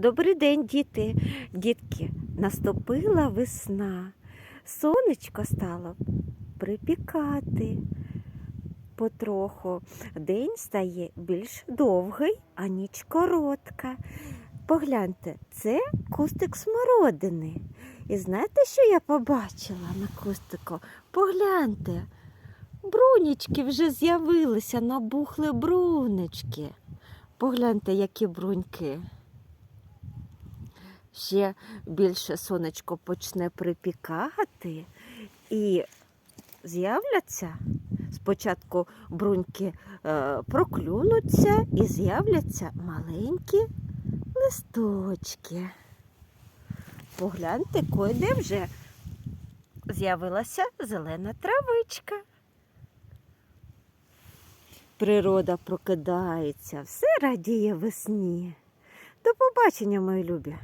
Добрий день, діти. Дітки, наступила весна. Сонечко стало припікати. Потроху день стає більш довгий, а ніч коротка. Погляньте, це кустик смородини. І знаєте, що я побачила на кустику? Погляньте, брунічки вже з'явилися, набухли брунечки. Погляньте, які бруньки. Ще більше сонечко почне припікати і з'являться. Спочатку бруньки е, проклюнуться і з'являться маленькі листочки. Погляньте, койде вже з'явилася зелена травичка. Природа прокидається, все радіє весні. До побачення, мої любі.